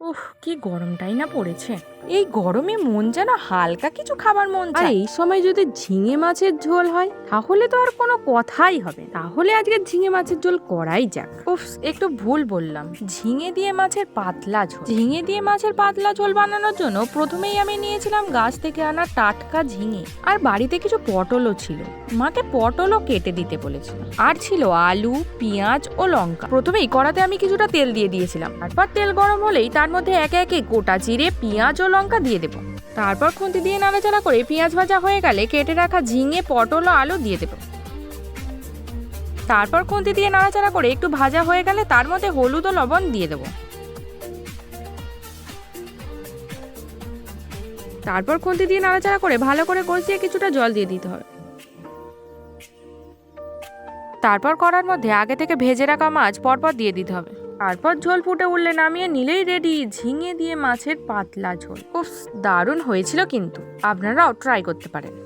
উফ কি গরমটাই না পড়েছে। এই গরমে মন যেন হালকা কিছু খাবার মন আর চায়। এই সময় যদি ঝিঙে মাছের ঝোল হয় তাহলে তো আর কোনো কথাই হবে তাহলে আজকে ঝিঙে মাছের ঝোল করাই যাক। উফ একটু ভুল বললাম। ঝিঙে দিয়ে মাছের পাতলা ঝোল। ঝিঙে দিয়ে মাছের পাতলা ঝোল বানানোর জন্য প্রথমেই আমি নিয়েছিলাম গাছ থেকে আনা টাটকা ঝিঙে। আর বাড়িতে কিছু পটলও ছিল। মাকে পটলও কেটে দিতে বলেছিলাম। আর ছিল আলু পেঁয়াজ ও লঙ্কা। প্রথমেই কড়াতে আমি কিছুটা তেল দিয়ে দিয়েছিলাম। তারপর তেল গরম হলেই তার মধ্যে একে একে গোটা জিরে পেঁয়াজ ও লঙ্কা দিয়ে দেবো। তারপর খুন্তি দিয়ে নাড়াচাড়া করে পেঁয়াজ ভাজা হয়ে গেলে কেটে রাখা ঝিঙে, পটল ও আলু দিয়ে দেবো। তারপর খুন্তি দিয়ে নাড়াচাড়া করে একটু ভাজা হয়ে গেলে তার মধ্যে হলুদ ও লবণ দিয়ে দেবো। তারপর খুন্তি দিয়ে নাড়াচাড়া করে ভালো করে কষিয়ে কিছুটা জল দিয়ে দিতে হবে। তারপর করার মধ্যে আগে থেকে ভেজে রাখা মাছ পরপর দিয়ে দিতে হবে। তারপর ঝোল ফুটে উঠলে নামিয়ে নিলেই রেডি ঝিঙে দিয়ে মাছের পাতলা ঝোল। উফ, দারুণ হয়েছিল কিন্তু। আপনারাও ট্রাই করতে পারেন।